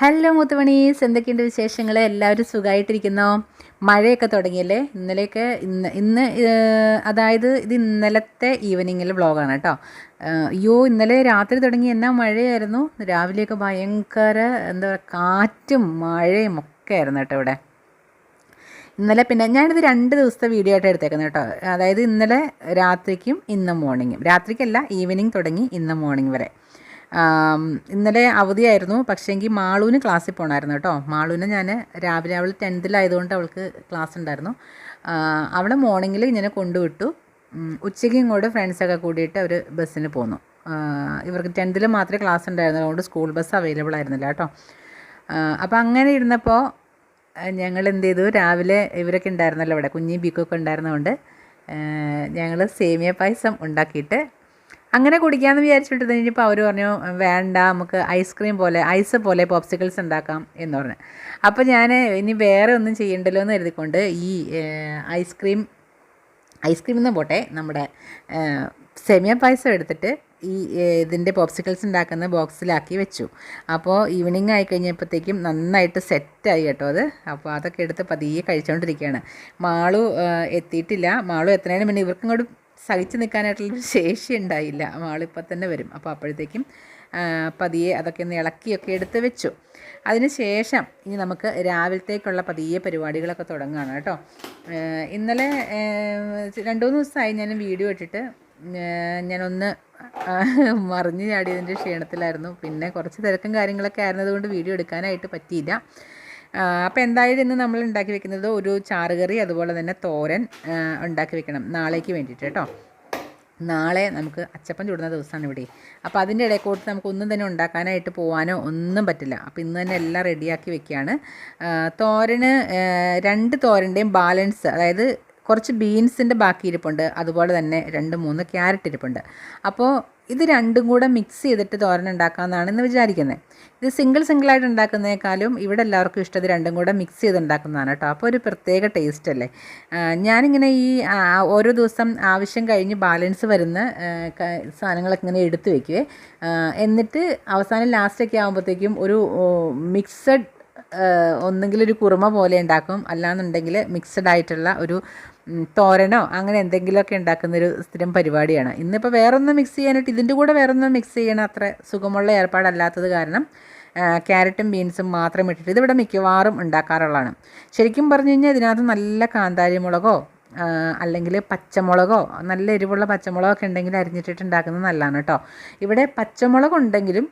Hello മുത്തുമണീസ് എന്തൊക്കെയുണ്ട് വിശേഷങ്ങൾ എല്ലാവരും സുഖമായിട്ടിരിക്കുന്നോ മഴയൊക്കെ തുടങ്ങിയല്ലേ? ഇന്നലെയൊക്കെ ഇന്ന് ഇന്ന് അതായത് ഇത് ഇന്നലത്തെ ഈവനിങ്ങിലെ വ്ളോഗാണ് കേട്ടോ. അയ്യോ ഇന്നലെ രാത്രി തുടങ്ങി എന്നാ മഴയായിരുന്നു. രാവിലെയൊക്കെ ഭയങ്കര എന്താ പറയുക കാറ്റും മഴയും ഒക്കെ ആയിരുന്നു കേട്ടോ ഇവിടെ. ഇന്നലെ പിന്നെ ഞാനിത് രണ്ട് ദിവസത്തെ വീഡിയോ ആയിട്ട് എടുത്തേക്കുന്നത് കേട്ടോ. അതായത് ഇന്നലെ രാത്രിക്കും ഇന്ന് മോർണിംഗും. രാത്രിക്കല്ല ഈവനിങ് തുടങ്ങി ഇന്ന് മോർണിംഗ് വരെ. ഇന്നലെ അവധിയായിരുന്നു. പക്ഷേങ്കിൽ മാളൂന് ക്ലാസ്സിൽ പോകണമായിരുന്നു കേട്ടോ. മാളൂനെ ഞാൻ രാവിലെ അവൾ ടെൻത്തിലായതുകൊണ്ട് അവൾക്ക് ക്ലാസ് ഉണ്ടായിരുന്നു അവളെ മോർണിംഗിൽ ഇങ്ങനെ കൊണ്ടുവിട്ടു. ഉച്ചയ്ക്ക് ഇങ്ങോട്ട് ഫ്രണ്ട്സൊക്കെ കൂടിയിട്ട് അവർ ബസ്സിന് പോന്നു. ഇവർക്ക് ടെൻത്തിൽ മാത്രമേ ക്ലാസ് ഉണ്ടായിരുന്നു അതുകൊണ്ട് സ്കൂൾ ബസ് അവൈലബിൾ ആയിരുന്നില്ല കേട്ടോ. അപ്പോൾ അങ്ങനെ ഇരുന്നപ്പോൾ ഞങ്ങൾ എന്ത് ചെയ്തു? രാവിലെ ഇവരൊക്കെ ഉണ്ടായിരുന്നല്ലോ ഇവിടെ കുഞ്ഞി ബീക്കൊക്കെ ഉണ്ടായിരുന്നതുകൊണ്ട് ഞങ്ങൾ സേമിയ പായസം ഉണ്ടാക്കിയിട്ട് അങ്ങനെ കുടിക്കാമെന്ന് വിചാരിച്ചിട്ട് കഴിഞ്ഞപ്പോൾ അവർ പറഞ്ഞു വേണ്ട നമുക്ക് ഐസ്ക്രീം പോലെ ഐസ് പോലെ പോപ്സിക്കിൾസ് ഉണ്ടാക്കാം എന്ന് പറഞ്ഞു. അപ്പോൾ ഞാൻ ഇനി വേറെ ഒന്നും ചെയ്യണ്ടല്ലോ എന്ന് കരുതിക്കൊണ്ട് ഈ ഐസ്ക്രീം ഐസ്ക്രീം എന്ന് പോട്ടെ നമ്മുടെ സെമിയ പായസം എടുത്തിട്ട് ഈ ഇതിന്റെ പോപ്സിക്കിൾസ് ഉണ്ടാക്കുന്ന ബോക്സിലാക്കി വെച്ചു. അപ്പോൾ ഈവനിങ് ആയി കഴിഞ്ഞപ്പോഴത്തേക്കും നന്നായിട്ട് സെറ്റായി കേട്ടോ അത്. അപ്പോൾ അതൊക്കെ എടുത്ത് പതിയെ കഴിച്ചുകൊണ്ടിരിക്കുകയാണ് മാളു എത്തിയിട്ടില്ല. മാളു എത്തുന്നതിന് മുന്നേ ഇവർക്കും കൂടി സഹിച്ച് നിൽക്കാനായിട്ടുള്ളൊരു ശേഷി ഉണ്ടായില്ല. ഇപ്പം തന്നെ വരും. അപ്പോൾ അപ്പോഴത്തേക്കും പതിയെ അതൊക്കെ ഒന്ന് ഇളക്കിയൊക്കെ എടുത്ത് വെച്ചു. അതിന് ശേഷം ഇനി നമുക്ക് രാവിലത്തേക്കുള്ള പതിയെ പരിപാടികളൊക്കെ തുടങ്ങുകയാണ് കേട്ടോ. ഇന്നലെ രണ്ട് മൂന്ന് ദിവസമായി ഞാൻ വീഡിയോ ഇട്ടിട്ട് ഞാനൊന്ന് മറിഞ്ഞ് ചാടിയതിന്റെ ക്ഷീണത്തിലായിരുന്നു. പിന്നെ കുറച്ച് തിരക്കും കാര്യങ്ങളൊക്കെ ആയിരുന്നതുകൊണ്ട് വീഡിയോ എടുക്കാനായിട്ട് പറ്റിയില്ല. അപ്പോൾ എന്തായാലും ഇന്ന് നമ്മൾ ഉണ്ടാക്കി വെക്കുന്നത് ഒരു ചാറുകറി അതുപോലെ തന്നെ തോരൻ ഉണ്ടാക്കി വെക്കണം നാളേക്ക് വേണ്ടിയിട്ട് കേട്ടോ. നാളെ നമുക്ക് അച്ചപ്പം ചൂടുന്ന ദിവസമാണ് ഇവിടെ. അപ്പോൾ അതിന്റെ ഇടയ്ക്കോട്ട് നമുക്ക് ഒന്നും തന്നെ ഉണ്ടാക്കാനായിട്ട് പോകാനോ ഒന്നും പറ്റില്ല. അപ്പോൾ ഇന്ന് തന്നെ എല്ലാം റെഡിയാക്കി വെക്കുകയാണ്. തോരന് രണ്ട് തോരന്റെയും ബാലൻസ് അതായത് കുറച്ച് ബീൻസിന്റെ ബാക്കി ഇരിപ്പുണ്ട്. അതുപോലെ തന്നെ രണ്ട് മൂന്ന് ക്യാരറ്റ് ഇരിപ്പുണ്ട്. അപ്പോൾ ഇത് രണ്ടും കൂടെ മിക്സ് ചെയ്തിട്ട് തോരൻ ഉണ്ടാക്കാമെന്നാണ് ഇന്ന് വിചാരിക്കുന്നത് ഇത് സിംഗിൾ സിംഗിളായിട്ട് ഉണ്ടാക്കുന്നതിനേക്കാളും ഇവിടെ എല്ലാവർക്കും ഇഷ്ടം ഇത് രണ്ടും കൂടെ മിക്സ് ചെയ്ത് ഉണ്ടാക്കുന്നതാണ് കേട്ടോ അപ്പോൾ ഒരു പ്രത്യേക ടേസ്റ്റ് അല്ലേ? ഞാനിങ്ങനെ ഈ ഓരോ ദിവസം ആവശ്യം കഴിഞ്ഞ് ബാലൻസ് വരുന്ന സാധനങ്ങളൊക്കെ ഇങ്ങനെ എടുത്തു വയ്ക്കുവേ എന്നിട്ട് അവസാനം ലാസ്റ്റൊക്കെ ആകുമ്പോഴത്തേക്കും ഒരു മിക്സഡ് ഒന്നെങ്കിൽ ഒരു കുറുമ പോലെ ഉണ്ടാക്കും. അല്ലാന്നുണ്ടെങ്കിൽ മിക്സഡ് ആയിട്ടുള്ള ഒരു തോരനോ അങ്ങനെ എന്തെങ്കിലുമൊക്കെ ഉണ്ടാക്കുന്നൊരു സ്ഥിരം പരിപാടിയാണ്. ഇന്നിപ്പോൾ വേറൊന്നും മിക്സ് ചെയ്യാനായിട്ട് ഇതിന്റെ കൂടെ വേറൊന്നും മിക്സ് ചെയ്യണ അത്ര സുഖമുള്ള ഏർപ്പാടല്ലാത്തത് കാരണം ക്യാരറ്റും ബീൻസും മാത്രം ഇട്ടിട്ട് ഇതിവിടെ മിക്കവാറും ഉണ്ടാക്കാറുള്ളതാണ്. ശരിക്കും പറഞ്ഞു കഴിഞ്ഞാൽ ഇതിനകത്ത് നല്ല കാന്താരി മുളകോ അല്ലെങ്കിൽ പച്ചമുളകോ നല്ല എരിവുള്ള പച്ചമുളകൊക്കെ ഉണ്ടെങ്കിൽ അരിഞ്ഞിട്ടിട്ട് ഉണ്ടാക്കുന്നത് നല്ലതാണ് കേട്ടോ. ഇവിടെ പച്ചമുളക് ഉണ്ടെങ്കിലും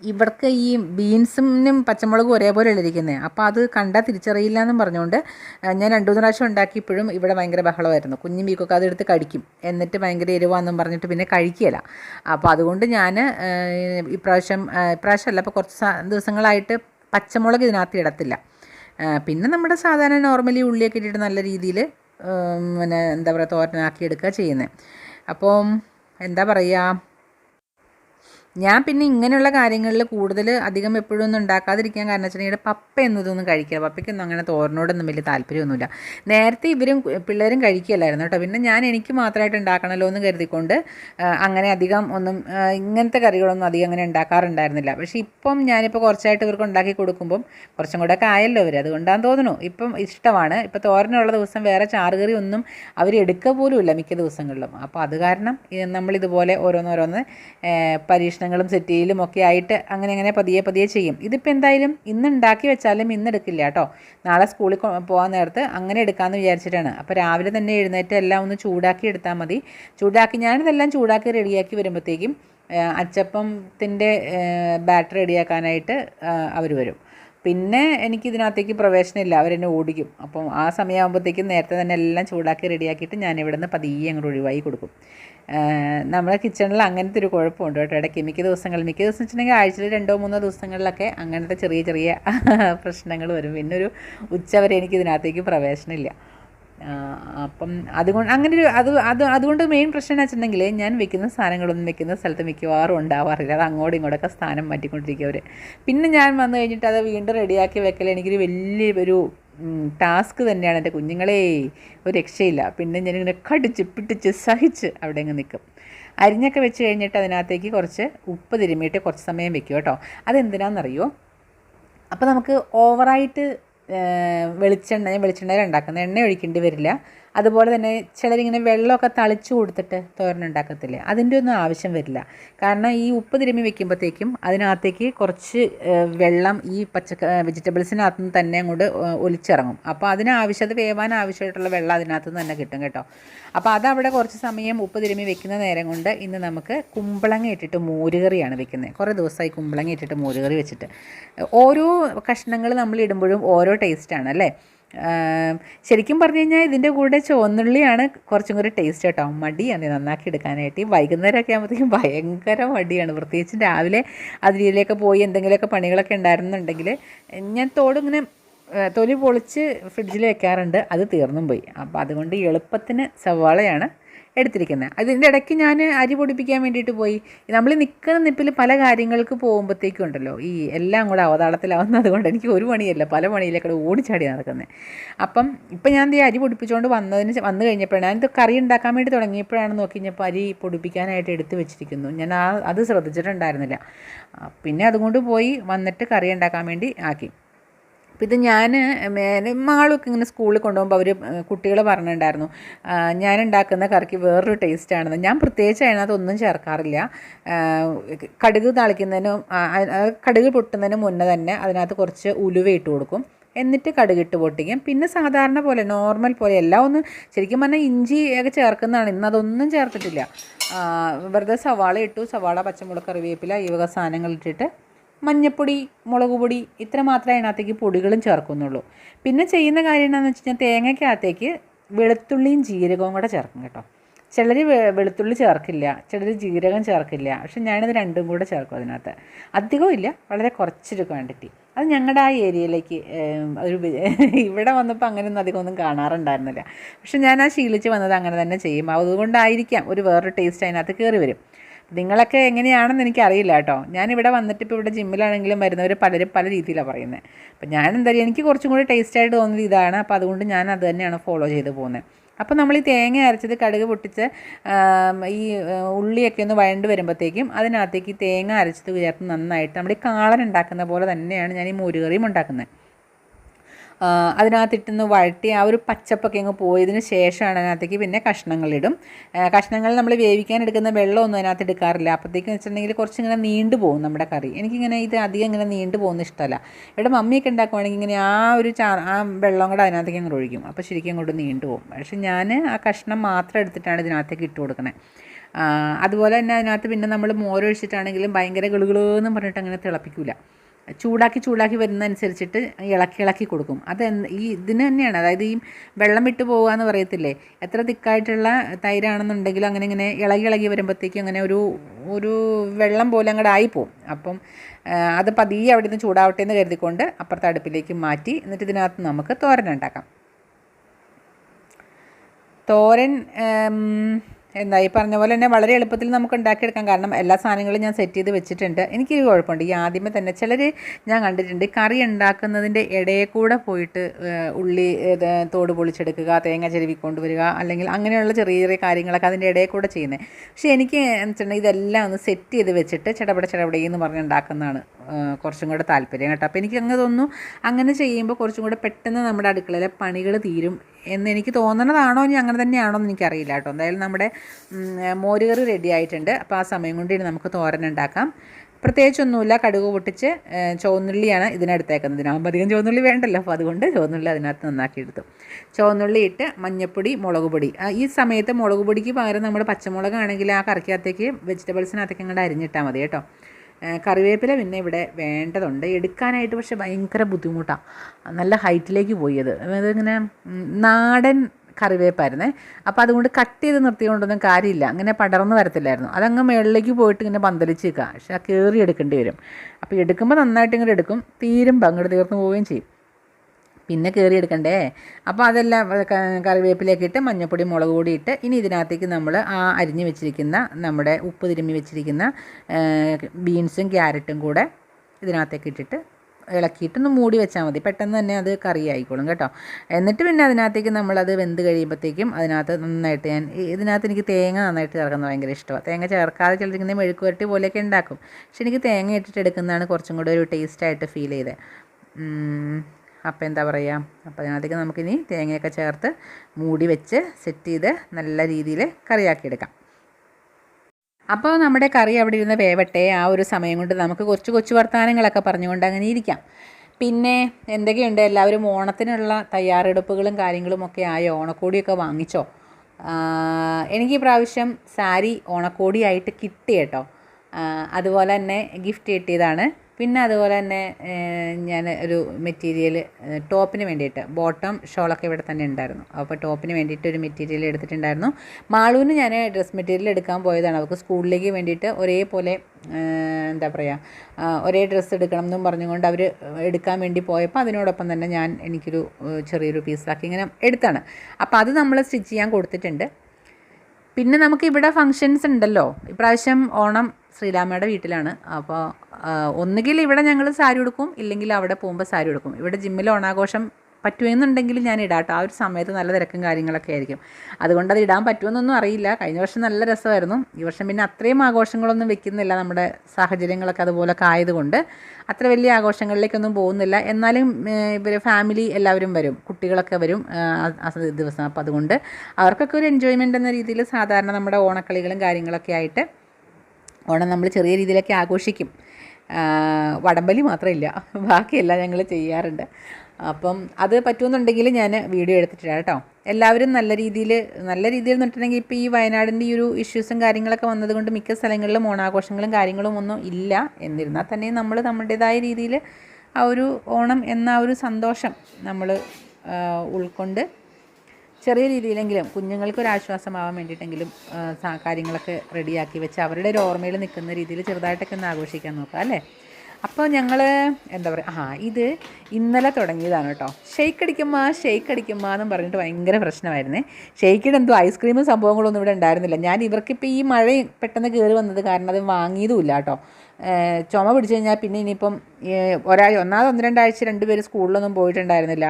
ഇവർക്ക് ഈ ബീൻസിനും പച്ചമുളകും ഒരേപോലെ ഇരിക്കുന്നത് അപ്പോൾ അത് കണ്ടാൽ തിരിച്ചറിയില്ല എന്നും പറഞ്ഞുകൊണ്ട് ഞാൻ രണ്ടു മൂന്ന് പ്രാവശ്യം ഉണ്ടാക്കിയപ്പോഴും ഇവിടെ ഭയങ്കര ബഹളമായിരുന്നു. കുഞ്ഞു മീക്കൊക്കെ അതെടുത്ത് കടിക്കും എന്നിട്ട് ഭയങ്കര എരിവാന്നും പറഞ്ഞിട്ട് പിന്നെ കഴിക്കുകയില്ല അപ്പോൾ അതുകൊണ്ട് ഞാൻ ഇപ്രാവശ്യം അല്ല അപ്പോൾ കുറച്ച് ദിവസങ്ങളായിട്ട് പച്ചമുളക് ഇതിനകത്ത് ഇടത്തില്ല. പിന്നെ നമ്മുടെ സാധാരണ നോർമലി ഉള്ളിയൊക്കെ ഇട്ടിട്ട് നല്ല രീതിയിൽ പിന്നെ എന്താ പറയുക തോരനാക്കി എടുക്കുക ചെയ്യുന്നത് അപ്പം എന്താ പറയുക ഞാൻ പിന്നെ ഇങ്ങനെയുള്ള കാര്യങ്ങളിൽ കൂടുതൽ അധികം എപ്പോഴും ഒന്നും ഉണ്ടാക്കാതിരിക്കാൻ കാരണം വെച്ചിട്ടുണ്ടെങ്കിൽ പപ്പ എന്നതൊന്നും കഴിക്കില്ല. പപ്പയ്ക്കൊന്നും അങ്ങനെ തോരനോടൊന്നും വലിയ താല്പര്യമൊന്നുമില്ല. നേരത്തെ ഇവരും പിള്ളേരും കഴിക്കുകയല്ലായിരുന്നു കേട്ടോ. പിന്നെ ഞാൻ എനിക്ക് മാത്രമായിട്ട് ഉണ്ടാക്കണമല്ലോ എന്ന് കരുതിക്കൊണ്ട് അങ്ങനെ അധികം ഒന്നും ഇങ്ങനത്തെ കറികളൊന്നും അധികം അങ്ങനെ ഉണ്ടാക്കാറുണ്ടായിരുന്നില്ല. പക്ഷേ ഇപ്പം ഞാനിപ്പോൾ കുറച്ചായിട്ട് ഇവർക്ക് ഉണ്ടാക്കി കൊടുക്കുമ്പം കുറച്ചും കൂടെ ഒക്കെ ആയല്ലോ അവർ അതുകൊണ്ടാന്ന് തോന്നുന്നു. ഇപ്പം ഇഷ്ടമാണ്. ഇപ്പോൾ തോരനുള്ള ദിവസം വേറെ ചാറുകറി ഒന്നും അവർ എടുക്കുക പോലും ഇല്ല മിക്ക ദിവസങ്ങളിലും. അപ്പോൾ അത് കാരണം നമ്മളിതുപോലെ ഓരോന്നോരോന്ന് ഏഹ്, പരീക്ഷണങ്ങളും സെറ്റ് ചെയ്യലും ഒക്കെ ആയിട്ട് അങ്ങനെ അങ്ങനെ പതിയെ പതിയെ ചെയ്യും. ഇതിപ്പോൾ എന്തായാലും ഇന്ന് ഉണ്ടാക്കി വെച്ചാലും ഇന്ന് എടുക്കില്ല കേട്ടോ. നാളെ സ്കൂളിൽ പോകാൻ നേരത്ത് അങ്ങനെ എടുക്കാമെന്ന് വിചാരിച്ചിട്ടാണ്. അപ്പോൾ രാവിലെ തന്നെ എഴുന്നേറ്റ് എല്ലാം ഒന്ന് ചൂടാക്കി എടുത്താൽ മതി. ചൂടാക്കി ഞാനിതെല്ലാം ചൂടാക്കി റെഡിയാക്കി വരുമ്പോഴത്തേക്കും അച്ചപ്പത്തിന്റെ ബാറ്റർ റെഡിയാക്കാനായിട്ട് അവർ വരും. പിന്നെ എനിക്ക് ഇതിനകത്തേക്ക് പ്രവേശനമില്ല. അവരെന്നെ ഓടിക്കും. അപ്പം ആ സമയമാകുമ്പോഴത്തേക്കും നേരത്തെ തന്നെ എല്ലാം ചൂടാക്കി റെഡിയാക്കിയിട്ട് ഞാൻ ഇവിടെ നിന്ന് പതിയെ അങ്ങോട്ട് ഒഴിവായി കൊടുക്കും. നമ്മുടെ കിച്ചണിൽ അങ്ങനത്തെ ഒരു കുഴപ്പമുണ്ട് കേട്ടോ. ഇടയ്ക്ക് മിക്ക ദിവസങ്ങളിൽ മിക്ക ദിവസം വെച്ചിട്ടുണ്ടെങ്കിൽ ആഴ്ചയിൽ രണ്ടോ മൂന്നോ ദിവസങ്ങളിലൊക്കെ അങ്ങനത്തെ ചെറിയ ചെറിയ പ്രശ്നങ്ങൾ വരും. പിന്നെ ഒരു ഉച്ചവരെ എനിക്ക് ഇതിനകത്തേക്ക് പ്രവേശനമില്ല. അപ്പം അതുകൊണ്ട് അങ്ങനെ ഒരു അത് അത് അതുകൊണ്ട് മെയിൻ പ്രശ്നം എന്ന് വെച്ചിട്ടുണ്ടെങ്കിൽ ഞാൻ വെക്കുന്ന സാധനങ്ങളൊന്നും വെക്കുന്ന സ്ഥലത്ത് മിക്കവാറും ഉണ്ടാവാറില്ല. അത് അങ്ങോട്ടും ഇങ്ങോട്ടൊക്കെ സ്ഥാനം മാറ്റിക്കൊണ്ടിരിക്കും അവർ പിന്നെ ഞാൻ വന്നു കഴിഞ്ഞിട്ട് അത് വീണ്ടും റെഡിയാക്കി വെക്കൽ എനിക്കൊരു വലിയ ഒരു ടാസ്ക് തന്നെയാണ് എന്റെ കുഞ്ഞുങ്ങളെ ഒരു രക്ഷയില്ല. പിന്നെ ഞാനിങ്ങനെ കടിച്ച് പിടിച്ച് സഹിച്ച് അവിടെ അങ്ങ് നിൽക്കും. അരിഞ്ഞൊക്കെ വെച്ച് കഴിഞ്ഞിട്ട് അതിനകത്തേക്ക് കുറച്ച് ഉപ്പ് തിരുമ്മിയിട്ട് കുറച്ച് സമയം വെക്കും കേട്ടോ. അതെന്തിനാണെന്നറിയോ? അപ്പോൾ നമുക്ക് ഓവറായിട്ട് വെളിച്ചെണ്ണ ഞാൻ വെളിച്ചെണ്ണയിൽ ഉണ്ടാക്കുന്നത്. എണ്ണ ഒഴിക്കേണ്ടി വരില്ല. അതുപോലെ തന്നെ ചിലരിങ്ങനെ വെള്ളമൊക്കെ തളിച്ചു കൊടുത്തിട്ട് തോരൻ ഉണ്ടാക്കത്തില്ലേ അതിന്റെ ഒന്നും ആവശ്യം വരില്ല. കാരണം ഈ ഉപ്പ് തിരുമ്മി വെക്കുമ്പോഴത്തേക്കും അതിനകത്തേക്ക് കുറച്ച് വെള്ളം ഈ പച്ചക്ക വെജിറ്റബിൾസിനകത്ത് നിന്ന് തന്നെ അങ്ങോട്ട് ഒലിച്ചിറങ്ങും. അപ്പോൾ അതിനാവശ്യം അത് വേവാൻ ആവശ്യമായിട്ടുള്ള വെള്ളം അതിനകത്ത് നിന്ന് തന്നെ കിട്ടും കേട്ടോ. അപ്പോൾ അതവിടെ കുറച്ച് സമയം ഉപ്പ് തിരുമ്മി വെക്കുന്ന നേരം കൊണ്ട് ഇന്ന് നമുക്ക് കുമ്പളങ്ങ ഇട്ടിട്ട് മോരുകറിയാണ് വെക്കുന്നത്. കുറേ ദിവസമായി കുമ്പളങ്ങ ഇട്ടിട്ട് മോരുകറി വെച്ചിട്ട്. ഓരോ കഷ്ണങ്ങൾ നമ്മൾ ഇടുമ്പോഴും ഓരോ ടേസ്റ്റാണ് അല്ലേ? ശരിക്കും പറഞ്ഞു കഴിഞ്ഞാൽ ഇതിന്റെ കൂടെ ചുവന്നുള്ളിയാണ് കുറച്ചും കൂടി ടേസ്റ്റ് കേട്ടോ. മടിയാണ് നന്നാക്കി എടുക്കാനായിട്ട്. വൈകുന്നേരമൊക്കെ ആകുമ്പോഴത്തേക്കും ഭയങ്കര മടിയാണ്. പ്രത്യേകിച്ച് രാവിലെ അതിരിയിലേക്ക് പോയി എന്തെങ്കിലുമൊക്കെ പണികളൊക്കെ ഉണ്ടായിരുന്നുണ്ടെങ്കിൽ ഞാൻ തോടിങ്ങനെ തൊലി പൊളിച്ച് ഫ്രിഡ്ജിൽ വെക്കാറുണ്ട്. അത് തീർന്നും പോയി. അപ്പോൾ അതുകൊണ്ട് എളുപ്പത്തിന് സവാളയാണ് എടുത്തിരിക്കുന്നത്. അതിന്റെ ഇടയ്ക്ക് ഞാൻ അരി പൊടിപ്പിക്കാൻ വേണ്ടിയിട്ട് പോയി. നമ്മൾ നിൽക്കുന്ന നിപ്പിൽ പല കാര്യങ്ങൾക്ക് പോകുമ്പോഴത്തേക്കും ഉണ്ടല്ലോ ഈ എല്ലാം കൂടെ അവതാളത്തിലാവുന്നത് കൊണ്ട് എനിക്ക് ഒരു പണിയല്ല പല പണിയിലേക്കൂടെ ഓടിച്ചാടി നടക്കുന്നത്. അപ്പം ഇപ്പം ഞാൻ ഈ അരി പൊടിപ്പിച്ചുകൊണ്ട് വന്നതിന് വന്നു കഴിഞ്ഞപ്പോഴാണ് ഞാനിത് കറി ഉണ്ടാക്കാൻ വേണ്ടി തുടങ്ങിയപ്പോഴാണ് നോക്കി കഴിഞ്ഞപ്പോൾ അരി പൊടിപ്പിക്കാനായിട്ട് എടുത്ത് വെച്ചിരിക്കുന്നു. ഞാൻ ആ അത് ശ്രദ്ധിച്ചിട്ടുണ്ടായിരുന്നില്ല. പിന്നെ അതുകൊണ്ട് പോയി വന്നിട്ട് കറി ഉണ്ടാക്കാൻ വേണ്ടി ആക്കി. അപ്പോൾ ഇത് ഞാൻ മാളൊക്കെ ഇങ്ങനെ സ്കൂളിൽ കൊണ്ടുപോകുമ്പോൾ അവർ കുട്ടികൾ പറഞ്ഞിട്ടുണ്ടായിരുന്നു ഞാൻ ഉണ്ടാക്കുന്ന കറിക്ക് വേറൊരു ടേസ്റ്റാണെന്ന്. ഞാൻ പ്രത്യേകിച്ച് അതിനകത്തൊന്നും ചേർക്കാറില്ല. കടുക് തളിക്കുന്നതിനും കടുക് പൊട്ടുന്നതിന് മുന്നേ തന്നെ അതിനകത്ത് കുറച്ച് ഉലുവ ഇട്ട് കൊടുക്കും. എന്നിട്ട് കടുകിട്ട് പൊട്ടിക്കും. പിന്നെ സാധാരണ പോലെ നോർമൽ പോലെ എല്ലാം ഒന്ന് ശരിക്കും പറഞ്ഞാൽ ഇഞ്ചി ഒക്കെ ചേർക്കുന്നതാണ്. ഇന്ന് അതൊന്നും ചേർത്തിട്ടില്ല. വെറുതെ സവാള ഇട്ടു. സവാള പച്ചമുളക് കറിവേപ്പില ഈ വക സാധനങ്ങൾ ഇട്ടിട്ട് മഞ്ഞപ്പൊടി മുളക് പൊടി ഇത്ര മാത്രമേ അതിനകത്തേക്ക് പൊടികളും ചേർക്കുന്നുള്ളൂ. പിന്നെ ചെയ്യുന്ന കാര്യം എന്താണെന്ന് വെച്ച് കഴിഞ്ഞാൽ തേങ്ങയ്ക്കകത്തേക്ക് വെളുത്തുള്ളിയും ജീരകവും കൂടെ ചേർക്കും കേട്ടോ. ചിലർ വെളുത്തുള്ളി ചേർക്കില്ല ചിലർ ജീരകം ചേർക്കില്ല. പക്ഷെ ഞാനിത് രണ്ടും കൂടെ ചേർക്കും അതിനകത്ത്. അധികവും ഇല്ല വളരെ കുറച്ചൊരു ക്വാണ്ടിറ്റി. അത് ഞങ്ങളുടെ ആ ഏരിയയിലേക്ക് ഒരു ഇവിടെ വന്നപ്പോൾ അങ്ങനെയൊന്നും അധികം ഒന്നും കാണാറുണ്ടായിരുന്നില്ല. പക്ഷെ ഞാൻ ആ ശീലിച്ച് വന്നത് അങ്ങനെ തന്നെ ചെയ്യും. അതുകൊണ്ടായിരിക്കാം ഒരു വേറൊരു ടേസ്റ്റ് അതിനകത്ത് കയറി വരും. നിങ്ങളൊക്കെ എങ്ങനെയാണെന്ന് എനിക്കറിയില്ല കേട്ടോ. ഞാനിവിടെ വന്നിട്ട് ഇപ്പോൾ ഇവിടെ ജിമ്മിലാണെങ്കിലും വരുന്നവർ പലരും പല രീതിയിലാണ് പറയുന്നത് അപ്പം ഞാൻ എന്താ എനിക്ക് കുറച്ചും കൂടി ടേസ്റ്റ് ആയിട്ട് തോന്നിയത് ഇതാണ്. അപ്പോൾ അതുകൊണ്ട് ഞാൻ അത് തന്നെയാണ് ഫോളോ ചെയ്ത് പോകുന്നത് അപ്പോൾ നമ്മൾ ഈ തേങ്ങ അരച്ചത് കടുക് പൊട്ടിച്ച് ഈ ഉള്ളിയൊക്കെ ഒന്ന് വഴണ്ട് വരുമ്പോഴത്തേക്കും അതിനകത്തേക്ക് ഈ തേങ്ങ അരച്ചത് ചേർത്ത് നന്നായിട്ട് നമ്മൾ ഈ കാളൻ ഉണ്ടാക്കുന്ന പോലെ തന്നെയാണ് ഞാൻ ഈ മോരുകറിയും ഉണ്ടാക്കുന്നത് അതിനകത്തിട്ടൊന്ന് വഴട്ടി ആ ഒരു പച്ചപ്പൊക്കെ അങ്ങ് പോയതിന് ശേഷമാണ് അതിനകത്തേക്ക് പിന്നെ കഷ്ണങ്ങളിടും കഷ്ണങ്ങൾ നമ്മൾ വേവിക്കാൻ എടുക്കുന്ന വെള്ളമൊന്നും അതിനകത്ത് എടുക്കാറില്ല. അപ്പോഴത്തേക്കും വെച്ചിട്ടുണ്ടെങ്കിൽ കുറച്ചിങ്ങനെ നീണ്ടു പോകും നമ്മുടെ കറി. എനിക്കിങ്ങനെ ഇത് അധികം ഇങ്ങനെ നീണ്ടു പോകുന്ന ഇഷ്ടമല്ല. ഇവിടെ മമ്മിയൊക്കെ ഉണ്ടാക്കുവാണെങ്കിൽ ഇങ്ങനെ ആ ഒരു ചാ ആ വെള്ളം കൂടെ അതിനകത്തേക്ക് അങ്ങ് ഒഴിക്കും. അപ്പോൾ ശരിക്കും അങ്ങോട്ട് നീണ്ടു പോകും. പക്ഷേ ഞാൻ ആ കഷ്ണം മാത്രം എടുത്തിട്ടാണ് ഇതിനകത്തേക്ക് ഇട്ട് കൊടുക്കുന്നത് അതുപോലെ തന്നെ അതിനകത്ത് പിന്നെ നമ്മൾ മോരൊഴിച്ചിട്ടാണെങ്കിലും ഭയങ്കര ഗുളുകുളെന്നും പറഞ്ഞിട്ട് അങ്ങനെ തിളപ്പിക്കില്ല ചൂടാക്കി ചൂടാക്കി വരുന്നതനുസരിച്ചിട്ട് ഇളക്കി ഇളക്കി കൊടുക്കും. അത് ഈ ഇതിന് തന്നെയാണ്. അതായത് ഈ വെള്ളം വിട്ട് പോകുക എന്ന് പറയത്തില്ലേ? എത്ര തിക്കായിട്ടുള്ള തൈരാണെന്നുണ്ടെങ്കിലും അങ്ങനെ ഇങ്ങനെ ഇളകി ഇളകി വരുമ്പോഴത്തേക്കും അങ്ങനെ ഒരു ഒരു വെള്ളം പോലെ അങ്ങോട്ട് ആയിപ്പോവും. അപ്പം അത് പതിയെ അവിടെ നിന്ന് ചൂടാവട്ടെ എന്ന് കരുതിക്കൊണ്ട് അപ്പുറത്തെ അടുപ്പിലേക്ക് മാറ്റി എന്നിട്ട് ഇതിനകത്ത് നമുക്ക് തോരൻ ഉണ്ടാക്കാം. തോരൻ എന്താ ഈ പറഞ്ഞ പോലെ തന്നെ വളരെ എളുപ്പത്തിൽ നമുക്ക് ഉണ്ടാക്കിയെടുക്കാം. കാരണം എല്ലാ സാധനങ്ങളും ഞാൻ സെറ്റ് ചെയ്ത് വെച്ചിട്ടുണ്ട്. എനിക്ക് കുഴപ്പമുണ്ട്. ഈ ആദ്യമേ തന്നെ ചിലർ ഞാൻ കണ്ടിട്ടുണ്ട് കറി ഉണ്ടാക്കുന്നതിന്റെ ഇടയിൽ കൂടെ പോയിട്ട് ഉള്ളി തോട് പൊളിച്ചെടുക്കുക തേങ്ങ ചെരുവി കൊണ്ടുവരിക അല്ലെങ്കിൽ അങ്ങനെയുള്ള ചെറിയ ചെറിയ കാര്യങ്ങളൊക്കെ അതിന്റെ ഇടയിൽ കൂടെ ചെയ്യുന്നത് പക്ഷേ എനിക്ക് വെച്ചിട്ടുണ്ടെങ്കിൽ ഇതെല്ലാം ഒന്ന് സെറ്റ് ചെയ്ത് വെച്ചിട്ട് ചടപട ചടപട എന്ന് പറഞ്ഞ് ഉണ്ടാക്കുന്നതാണ് കുറച്ചും കൂടെ താല്പര്യം കേട്ടോ. അപ്പോൾ എനിക്ക് അങ്ങനെ തോന്നുന്നു അങ്ങനെ ചെയ്യുമ്പോൾ കുറച്ചും കൂടെ പെട്ടെന്ന് നമ്മുടെ അടുക്കളയിലെ പണികൾ തീരും എന്ന് എനിക്ക് തോന്നണതാണോ ഇനി അങ്ങനെ തന്നെയാണോ എന്ന് എനിക്കറിയില്ല കേട്ടോ. എന്തായാലും നമ്മുടെ മോരുകറി റെഡി ആയിട്ടുണ്ട്. അപ്പോൾ ആ സമയം കൊണ്ട് ഇനി നമുക്ക് തോരൻ ഉണ്ടാക്കാം. പ്രത്യേകിച്ചൊന്നുമില്ല. കടുക് പൊട്ടിച്ച് ചുവന്നുള്ളിയാണ് ഇതിനടുത്തേക്കുന്നത്. ഇതിനാകുമ്പോൾ അധികം ചുവന്നുള്ളി വേണ്ടല്ലോ. അപ്പോൾ അതുകൊണ്ട് ചുവന്നുള്ളി അതിനകത്ത് നന്നാക്കി എടുത്തു. ചുവന്നുള്ളി ഇട്ട് മഞ്ഞപ്പൊടി മുളക് പൊടി. ഈ സമയത്ത് മുളക് പൊടിക്ക് പകരം നമ്മൾ പച്ചമുളകാണെങ്കിൽ ആ കറിക്കകത്തേക്ക് വെജിറ്റബിൾസിനകത്തേക്ക് അങ്ങോട്ട് അരിഞ്ഞിട്ടാൽ മതി കേട്ടോ. കറിവേപ്പില പിന്നെ ഇവിടെ വേണ്ടതുണ്ട്. എടുക്കാനായിട്ട് പക്ഷെ ഭയങ്കര ബുദ്ധിമുട്ടാണ് നല്ല ഹൈറ്റിലേക്ക് പോയി അത് അതിങ്ങനെ നാടൻ കറിവേപ്പായിരുന്നേ. അപ്പോൾ അതുകൊണ്ട് കട്ട് ചെയ്ത് നിർത്തിക്കൊണ്ടൊന്നും കാര്യമില്ല. അങ്ങനെ പടർന്ന് വരത്തില്ലായിരുന്നു. അതങ്ങ് മുകളിലേക്ക് പോയിട്ട് ഇങ്ങനെ പന്തലിച്ച് നിൽക്കുക. പക്ഷെ ആ കയറി എടുക്കേണ്ടി വരും. അപ്പോൾ എടുക്കുമ്പോൾ നന്നായിട്ട് ഇങ്ങനെ എടുക്കും. തീരും അങ്ങോട്ട് തീർന്നു പോവുകയും ചെയ്യും. പിന്നെ കയറി എടുക്കണ്ടേ? അപ്പോൾ അതെല്ലാം കറിവേപ്പിലേക്ക് ഇട്ട് മഞ്ഞപ്പൊടി മുളക് പൊടി ഇട്ട് ഇനി ഇതിനകത്തേക്ക് നമ്മൾ ആ അരിഞ്ഞ് വെച്ചിരിക്കുന്ന നമ്മുടെ ഉപ്പ് തിരുമ്മി വെച്ചിരിക്കുന്ന ബീൻസും ക്യാരറ്റും കൂടെ ഇതിനകത്തേക്ക് ഇട്ടിട്ട് ഇളക്കിയിട്ടൊന്ന് മൂടി വെച്ചാൽ മതി. പെട്ടെന്ന് തന്നെ അത് കറി ആയിക്കോളും കേട്ടോ. എന്നിട്ട് പിന്നെ അതിനകത്തേക്ക് നമ്മളത് വെന്ത് കഴിയുമ്പോഴത്തേക്കും അതിനകത്ത് നന്നായിട്ട് ഞാൻ ഇതിനകത്ത് എനിക്ക് തേങ്ങ നന്നായിട്ട് ചേർക്കുന്നത് ഭയങ്കര ഇഷ്ടമാണ് തേങ്ങ ചേർക്കാതെ ചിലരിങ്ങനെ മെഴുക്കുവരട്ടി പോലെയൊക്കെ ഉണ്ടാക്കും. പക്ഷെ എനിക്ക് തേങ്ങ ഇട്ടിട്ട് എടുക്കുന്നതാണ് കുറച്ചും കൂടെ ഒരു ടേസ്റ്റായിട്ട് ഫീൽ ചെയ്തത് അപ്പം എന്താ പറയുക? അപ്പോൾ അതിനകത്തേക്ക് നമുക്കിനി തേങ്ങയൊക്കെ ചേർത്ത് മൂടി വെച്ച് സെറ്റ് ചെയ്ത് നല്ല രീതിയിൽ കറിയാക്കിയെടുക്കാം. അപ്പോൾ നമ്മുടെ കറി അവിടെ ഇരുന്ന് വേവട്ടെ. ആ ഒരു സമയം കൊണ്ട് നമുക്ക് കൊച്ചു കൊച്ചു വർത്തമാനങ്ങളൊക്കെ പറഞ്ഞുകൊണ്ട് അങ്ങനെ ഇരിക്കാം. പിന്നെ എന്തൊക്കെയുണ്ട്? എല്ലാവരും ഓണത്തിനുള്ള തയ്യാറെടുപ്പുകളും കാര്യങ്ങളും ഒക്കെ ആയോ? ഓണക്കോടിയൊക്കെ വാങ്ങിച്ചോ? എനിക്ക് ഈ പ്രാവശ്യം സാരി ഓണക്കോടിയായിട്ട് കിട്ടി കേട്ടോ. അതുപോലെ തന്നെ ഗിഫ്റ്റ് കിട്ടിയതാണ്. പിന്നെ അതുപോലെ തന്നെ ഞാൻ ഒരു മെറ്റീരിയൽ ടോപ്പിന് വേണ്ടിയിട്ട് ബോട്ടം ഷോളൊക്കെ ഇവിടെ തന്നെ ഉണ്ടായിരുന്നു. അപ്പോൾ ടോപ്പിന് വേണ്ടിയിട്ട് ഒരു മെറ്റീരിയൽ എടുത്തിട്ടുണ്ടായിരുന്നു. മാളൂന് ഞാൻ ഡ്രസ് മെറ്റീരിയൽ എടുക്കാൻ പോയതാണ്. അവൾക്ക് സ്കൂളിലേക്ക് വേണ്ടിയിട്ട് ഒരേപോലെ എന്താ പറയുക ഒരേ ഡ്രസ്സ് എടുക്കണം എന്നും പറഞ്ഞുകൊണ്ട് അവർ എടുക്കാൻ വേണ്ടി പോയപ്പോൾ അതിനോടൊപ്പം തന്നെ ഞാൻ എനിക്കൊരു ചെറിയൊരു പീസാക്കി ഇങ്ങനെ എടുത്താണ്. അപ്പോൾ അത് നമ്മൾ സ്റ്റിച്ച് ചെയ്യാൻ കൊടുത്തിട്ടുണ്ട്. പിന്നെ നമുക്ക് ഇവിടെ ഫങ്ഷൻസ് ഉണ്ടല്ലോ. ഇപ്രാവശ്യം ഓണം ശ്രീരാമയുടെ വീട്ടിലാണ്. അപ്പോൾ ഒന്നുകിൽ ഇവിടെ ഞങ്ങൾ സാരി ഉടുക്കും ഇല്ലെങ്കിൽ അവിടെ പോകുമ്പോൾ സാരി ഉടുക്കും. ഇവിടെ ജിമ്മിൽ ഓണാഘോഷം പറ്റുമെന്നുണ്ടെങ്കിൽ ഞാൻ ഇടാട്ടോ ആ ഒരു സമയത്ത് നല്ല തിരക്കും കാര്യങ്ങളൊക്കെ ആയിരിക്കും. അതുകൊണ്ട് അത് ഇടാൻ പറ്റുമെന്നൊന്നും അറിയില്ല. കഴിഞ്ഞ വർഷം നല്ല രസമായിരുന്നു. ഈ വർഷം പിന്നെ അത്രയും ആഘോഷങ്ങളൊന്നും വെക്കുന്നില്ല നമ്മുടെ സാഹചര്യങ്ങളൊക്കെ അതുപോലൊക്കെ ആയതുകൊണ്ട്. അത്ര വലിയ ആഘോഷങ്ങളിലേക്കൊന്നും പോകുന്നില്ല. എന്നാലും ഇവർ ഫാമിലി എല്ലാവരും വരും. കുട്ടികളൊക്കെ വരും ആ ദിവസം. അപ്പോൾ അതുകൊണ്ട് അവർക്കൊക്കെ ഒരു എൻജോയ്മെന്റ് എന്ന രീതിയിൽ സാധാരണ നമ്മുടെ ഓണക്കളികളും കാര്യങ്ങളൊക്കെ ആയിട്ട് ഓണം നമ്മൾ ചെറിയ രീതിയിലൊക്കെ ആഘോഷിക്കും. വടംവലി മാത്രമില്ല. ബാക്കിയെല്ലാം ഞങ്ങൾ ചെയ്യാറുണ്ട്. അപ്പം അത് പറ്റുമെന്നുണ്ടെങ്കിൽ ഞാൻ വീഡിയോ എടുത്തിട്ടില്ല കേട്ടോ. എല്ലാവരും നല്ല രീതിയിൽ നല്ല രീതിയിൽ നിന്നിട്ടുണ്ടെങ്കിൽ ഇപ്പോൾ ഈ വയനാടിന്റെ ഈ ഒരു ഇഷ്യൂസും കാര്യങ്ങളൊക്കെ വന്നതുകൊണ്ട് മിക്ക സ്ഥലങ്ങളിലും ഓണാഘോഷങ്ങളും കാര്യങ്ങളും ഒന്നും ഇല്ല. എന്നിരുന്നാൽ തന്നെ നമ്മൾ നമ്മുടേതായ രീതിയിൽ ആ ഒരു ഓണം എന്ന ഒരു സന്തോഷം നമ്മൾ ഉൾക്കൊണ്ട് ചെറിയ രീതിയിലെങ്കിലും കുഞ്ഞുങ്ങൾക്ക് ഒരു ആശ്വാസമാവാൻ വേണ്ടിയിട്ടെങ്കിലും കാര്യങ്ങളൊക്കെ റെഡിയാക്കി വെച്ച് അവരുടെ ഒരു ഓർമ്മയിൽ നിൽക്കുന്ന രീതിയിൽ ചെറുതായിട്ടൊക്കെ ഒന്ന് ആഘോഷിക്കാൻ നോക്കാം അല്ലേ? അപ്പോൾ ഞങ്ങൾ എന്താ പറയുക ആ ഇത് ഇന്നലെ തുടങ്ങിയതാണ് കേട്ടോ. ഷെയ്ക്ക് അടിക്കുമ്പോൾ ഷെയ്ക്ക് അടിക്കുമ്പോൾ എന്നും പറഞ്ഞിട്ട് ഭയങ്കര പ്രശ്നമായിരുന്നേ. ഷെയ്ക്കിടെ എന്തോ ഐസ്ക്രീമും സംഭവങ്ങളൊന്നും ഇവിടെ ഉണ്ടായിരുന്നില്ല. ഞാൻ ഇവർക്കിപ്പോൾ ഈ മഴ പെട്ടെന്ന് കയറി വന്നത് കാരണം അത് വാങ്ങിയതുമില്ല കേട്ടോ. ചുമ പിടിച്ചു കഴിഞ്ഞാൽ പിന്നെ ഇനിയിപ്പം ഒരാഴ്ച ഒന്നാമത് ഒന്ന് രണ്ടാഴ്ച രണ്ടുപേര് സ്കൂളിലൊന്നും പോയിട്ടുണ്ടായിരുന്നില്ല.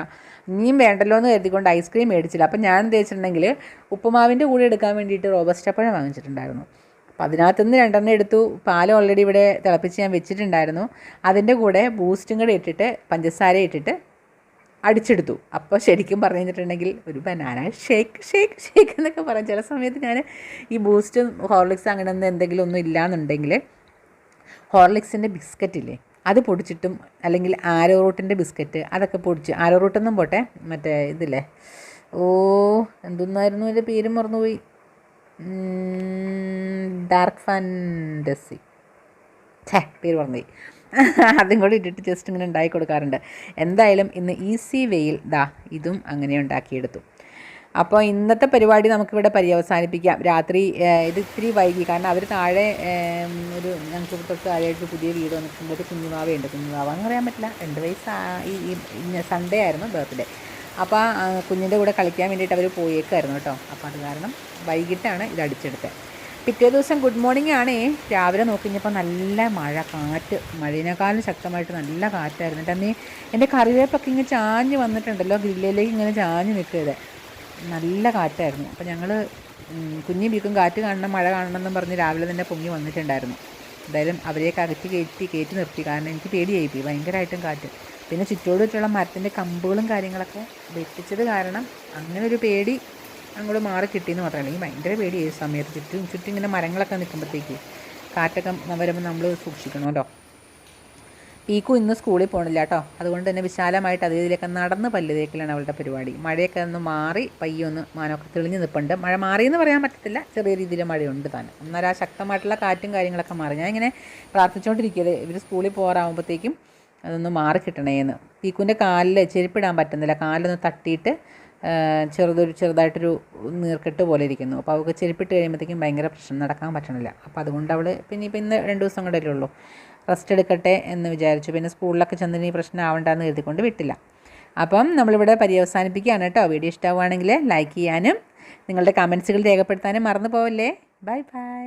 ഇനിയും വേണ്ടല്ലോ എന്ന് കരുതിക്കൊണ്ട് ഐസ്ക്രീം മേടിച്ചില്ല. അപ്പം ഞാൻ എന്ത് വെച്ചിട്ടുണ്ടെങ്കിൽ ഉപ്പുമാവിന്റെ കൂടെ എടുക്കാൻ വേണ്ടിയിട്ട് റോബസ്റ്റപ്പഴം വാങ്ങിച്ചിട്ടുണ്ടായിരുന്നു. അപ്പം അതിനകത്തുനിന്ന് രണ്ടെണ്ണം എടുത്തു. പാൽ ഓൾറെഡി ഇവിടെ തിളപ്പിച്ച് ഞാൻ വെച്ചിട്ടുണ്ടായിരുന്നു. അതിന്റെ കൂടെ ബൂസ്റ്റും കൂടെ ഇട്ടിട്ട് പഞ്ചസാര ഇട്ടിട്ട് അടിച്ചെടുത്തു. അപ്പോൾ ശരിക്കും പറഞ്ഞു കഴിഞ്ഞിട്ടുണ്ടെങ്കിൽ ഒരു ബനാന ഷേക്ക് ഷേക്ക് ഷേക്ക് എന്നൊക്കെ പറയാം. ചില സമയത്ത് ഞാൻ ഈ ബൂസ്റ്റും ഹോർലിക്സ് അങ്ങനെ എന്തെങ്കിലും ഒന്നും ഇല്ലയെന്നുണ്ടെങ്കിൽ ഹോർലിക്സിന്റെ ബിസ്ക്കറ്റ് ഇല്ലേ അത് പൊടിച്ചിട്ടും അല്ലെങ്കിൽ ആരോ റൂട്ടിന്റെ ബിസ്ക്കറ്റ് അതൊക്കെ പൊടിച്ച് ആരോ റൂട്ടൊന്നും പോട്ടെ? മറ്റേ ഇതില്ലേ? ഓ എന്തൊന്നായിരുന്നു എന്റെ പേര് മറന്നുപോയി. Dark fantasy. ഛേ പേര് പറഞ്ഞുപോയി അതും കൂടി ഇട്ടിട്ട് ജസ്റ്റ് ഇങ്ങനെ ഉണ്ടാക്കി കൊടുക്കാറുണ്ട്. എന്തായാലും ഇന്ന് ഈസി വേയിൽ ദാ ഇതും അങ്ങനെ ഉണ്ടാക്കിയെടുത്തു. അപ്പോൾ ഇന്നത്തെ പരിപാടി നമുക്കിവിടെ പര്യവസാനിപ്പിക്കാം. രാത്രി ഇത് ഇത്തിരി വൈകി. കാരണം അവർ താഴെ ഒരു ഞങ്ങൾക്ക് തൊട്ട് താഴെയായിട്ട് പുതിയ വീട് വന്നിട്ടുണ്ട്. ഒരു കുഞ്ഞുമാവയുണ്ട്. കുഞ്ഞുമാവ എന്ന് പറയാൻ പറ്റില്ല. രണ്ട് വയസ്സ് ഈ സൺഡേ ആയിരുന്നു ബർത്ത്ഡേ അപ്പോൾ കുഞ്ഞിന്റെ കൂടെ കളിക്കാൻ വേണ്ടിയിട്ട് അവർ പോയേക്കായിരുന്നു കേട്ടോ. അപ്പോൾ അത് കാരണം വൈകിട്ടാണ് ഇത് അടിച്ചെടുത്തത്. പിറ്റേ ദിവസം ഗുഡ് മോർണിംഗ് ആണ്. രാവിലെ നോക്കിഞ്ഞപ്പോൾ നല്ല മഴ കാറ്റ്. മഴയിനേക്കാളും ശക്തമായിട്ട് നല്ല കാറ്റായിരുന്നു. എന്നിട്ട് അമ്മേ എന്റെ കറിവേപ്പൊക്കെ ഇങ്ങനെ ചാഞ്ഞ് വന്നിട്ടുണ്ടല്ലോ ഗ്രില്ലിലേക്ക് ഇങ്ങനെ ചാഞ്ഞ് നിൽക്കുന്നത് നല്ല കാറ്റായിരുന്നു. അപ്പോൾ ഞങ്ങൾ കുഞ്ഞി ബീക്കും കാറ്റ് കാണണം മഴ കാണണം എന്നും പറഞ്ഞ് രാവിലെ തന്നെ പൊങ്ങി വന്നിട്ടുണ്ടായിരുന്നു. എന്തായാലും അവരെയൊക്കെ അകറ്റി കയറ്റി കയറ്റി നിർത്തി. കാരണം എനിക്ക് പേടിയായി പോയി. ഭയങ്കരമായിട്ടും കാറ്റ്. പിന്നെ ചുറ്റോട് ചുറ്റുള്ള മരത്തിന്റെ കമ്പുകളും കാര്യങ്ങളൊക്കെ വെട്ടിച്ചത് കാരണം അങ്ങനെ ഒരു പേടി അങ്ങോട്ട് മാറി കിട്ടിയെന്ന് മാത്രമല്ല. എനിക്ക് ഭയങ്കര പേടിയായി സമയത്ത്. ചുറ്റും ചുറ്റും ഇങ്ങനെ മരങ്ങളൊക്കെ നിൽക്കുമ്പോഴത്തേക്ക് കാറ്റൊക്കെ വരുമ്പോൾ നമ്മൾ സൂക്ഷിക്കണമല്ലോ പീക്കു ഇന്ന് സ്കൂളിൽ പോകണില്ല കേട്ടോ അതുകൊണ്ട് തന്നെ വിശാലമായിട്ട് അതേ ഇതിലേക്ക് നടന്ന് പല്ല് തേക്കലാണ് അവളുടെ പരിപാടി. മഴയൊക്കെ ഒന്ന് മാറി പയ്യൊന്ന് മാനമൊക്കെ തെളിഞ്ഞ് നിൽപ്പുണ്ട് മഴ മാറിയെന്ന് പറയാൻ പറ്റത്തില്ല. ചെറിയ രീതിയിൽ മഴയുണ്ട് താൻ എന്നാൽ ആ ശക്തമായിട്ടുള്ള കാറ്റും കാര്യങ്ങളൊക്കെ മാറി. ഞാൻ ഇങ്ങനെ പ്രാർത്ഥിച്ചുകൊണ്ടിരിക്കുകയത് ഇവർ സ്കൂളിൽ പോകാറാകുമ്പോഴത്തേക്കും അതൊന്ന് മാറി കിട്ടണേന്ന്. പീക്കുവിന്റെ കാലിൽ ചെരുപ്പിടാൻ പറ്റുന്നില്ല. കാലൊന്ന് തട്ടിയിട്ട് ചെറുതൊരു ചെറുതായിട്ടൊരു നീർക്കെട്ട് പോലെ ഇരിക്കുന്നു. അപ്പോൾ അവൾക്ക് ചെരുപ്പിട്ട് കഴിയുമ്പോഴത്തേക്കും ഭയങ്കര പ്രശ്നം നടക്കാൻ പറ്റണില്ല. അപ്പോൾ അതുകൊണ്ട് അവൾ പിന്നെ ഇപ്പം ഇന്ന് രണ്ട് ദിവസം കൂടെ ഉള്ളൂ. റെസ്റ്റ് എടുക്കട്ടെ എന്ന് വിചാരിച്ചു. പിന്നെ സ്കൂളിലൊക്കെ ചെന്നിന് ഈ പ്രശ്നം ആവണ്ടെന്ന് കരുതിക്കൊണ്ട് വിട്ടില്ല. അപ്പം നമ്മളിവിടെ പര്യവസാനിപ്പിക്കുകയാണ് കേട്ടോ. വീഡിയോ ഇഷ്ടമാവുകയാണെങ്കിൽ ലൈക്ക് ചെയ്യാനും നിങ്ങളുടെ കമൻസുകൾ രേഖപ്പെടുത്താനും മറന്നു പോവല്ലേ ബൈ ബൈ